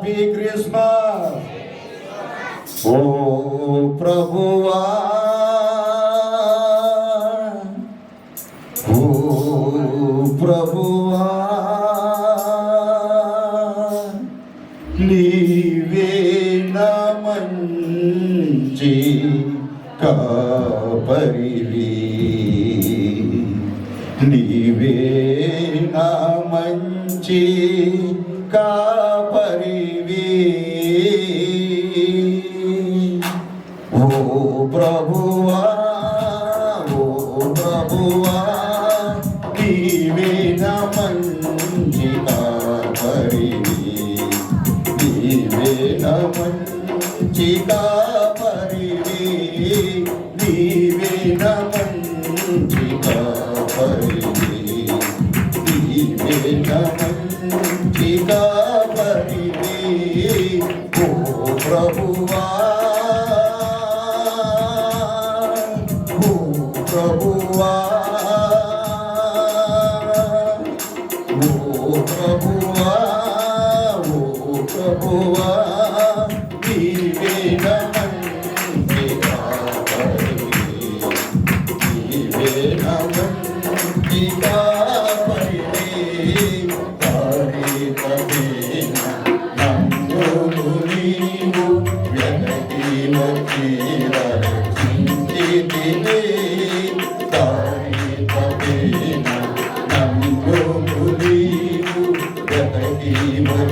Happy Christmas ఓ ప్రభువా ఓ ప్రభువా నీవే నా మంచి కాపరివి నీవే ప్రభువా ఓ ప్రభువా నీవే నా మంచి కాపరి నీవే నా మంచి కాపరి నీవే నా మంచి కాపరి ప్రభువా ఓ ప్రభువా నీవే నమంది కాపరి నీవే నమంది కాపరి తాడితమైన నమ్ముడు నీవు వెనకిన తీర చింతిని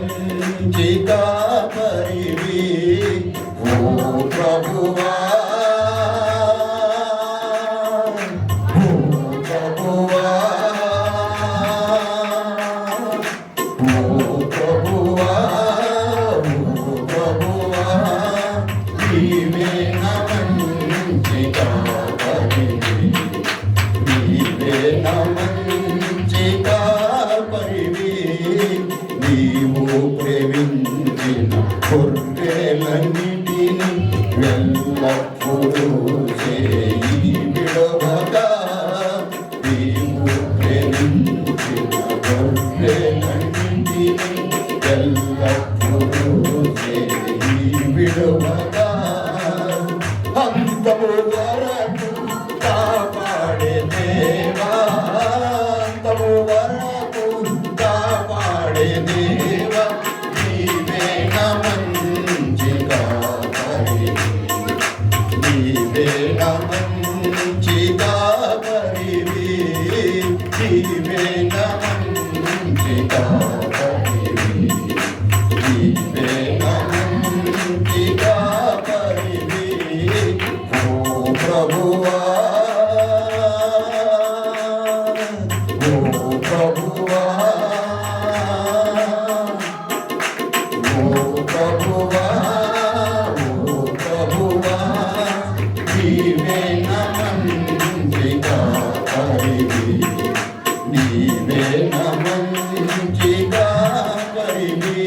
వంచిత పరివి ఓ ప్రభువా porque ter Hallelujah.